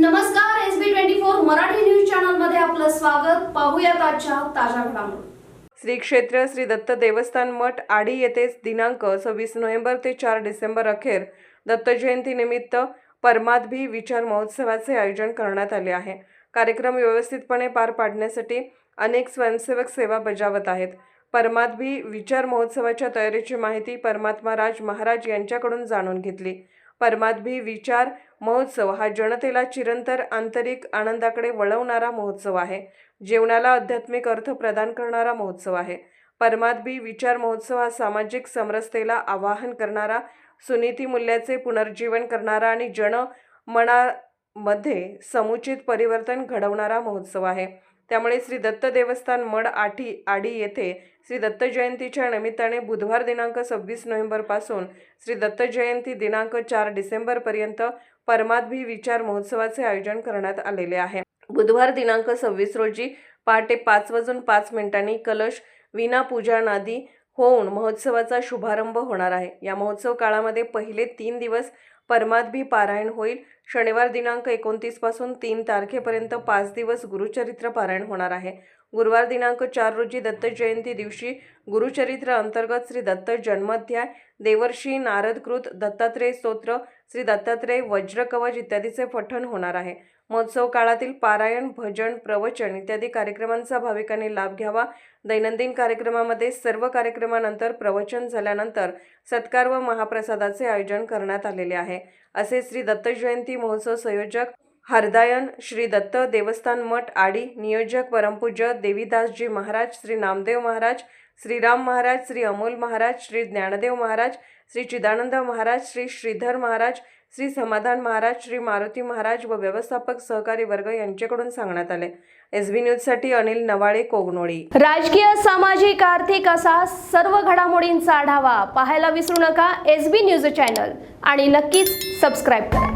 नमस्कार S B twenty four Marathi news चॅनलमध्ये आपलं स्वागत. पाहूयात आजच्या ताज्या घडामोडी. श्री क्षेत्र श्री दत्त देवस्थान मठ आडी येथे दिनांक सव्वीस नोव्हेंबर ते चार डिसेंबर अखेर दत्त जयंतीनिमित्त परमादभी विचार महोत्सवाचे आयोजन करण्यात आले आहे. कार्यक्रम व्यवस्थितपणे पार पाडण्यासाठी अनेक स्वयंसेवक सेवा बजावत आहेत. परमादभी विचार महोत्सवाच्या तयारीची माहिती परमात्मा राज महाराज यांच्याकडून जाणून घेतली. परमाद्भी विचार महोत्सव हा जनतेला चिरंतर आंतरिक आनंदाकडे वळवणारा महोत्सव आहे. जीवनाला आध्यात्मिक अर्थ प्रदान करणारा महोत्सव आहे. परमाद्भी विचार महोत्सव हा सामाजिक समरसतेला आवाहन करणारा सुनीती मूल्याचे पुनर्जीवन करणारा आणि जन मनामध्ये समुचित परिवर्तन घडवणारा महोत्सव आहे. त्यामुळे श्री दत्त देवस्थान मड आठी आडी येथे श्री दत्त जयंतीच्या निमित्ताने बुधवार दिनांक सव्वीस नोव्हेंबरपासून श्री दत्त जयंती दिनांक चार डिसेंबरपर्यंत परमाद्भी विचार महोत्सवाचे आयोजन करण्यात आलेले आहे. बुधवार दिनांक सव्वीस रोजी पहाटे पाच वाजून पाच मिनिटांनी कलश विना पूजा नादी होऊन महोत्सवाचा शुभारंभ होणार आहे. या महोत्सव काळामध्ये पहिले तीन दिवस परमाद्भी पारायण होईल. शनिवार दिनांक एकोणतीसपासून तीन तारखेपर्यंत पाच दिवस गुरुचरित्र पारायण होणार आहे. गुरुवार दिनांक चार रोजी दत्त जयंती दिवशी गुरुचरित्र अंतर्गत श्री दत्त जन्माध्याय देवर्षी नारदकृत दत्तात्रेय स्तोत्र श्री दत्तात्रेय वज्रकवच इत्यादीचे पठण होणार आहे. महोत्सव काळातील पारायण भजन प्रवचन इत्यादी कार्यक्रमांचा भाविकांनी लाभ घ्यावा. दैनंदिन कार्यक्रमामध्ये सर्व कार्यक्रमानंतर प्रवचन झाल्यानंतर सत्कार व महाप्रसादाचे आयोजन करण्यात आलेले आहे. असे श्री दत्त जयंती महोत्सव संयोजक हरदायन श्री दत्त देवस्थान मठ आडी नियोजक परमपूज्य देवीदासजी महाराज श्री नामदेव महाराज श्रीराम महाराज श्री अमोल महाराज श्री ज्ञानदेव महाराज श्री चिदानंद महाराज श्री श्रीधर महाराज श्री समाधान महाराज श्री मारुती महाराज व व्यवस्थापक सहकारी वर्ग यांच्याकडून सांगण्यात आले. एस बी न्यूजसाठी अनिल नवाळे कोगनोळी. राजकीय सामाजिक आर्थिक असा सर्व घडामोडींचा आढावा पाहायला विसरू नका एस बी न्यूज चॅनल आणि नक्कीच सबस्क्राईब करा.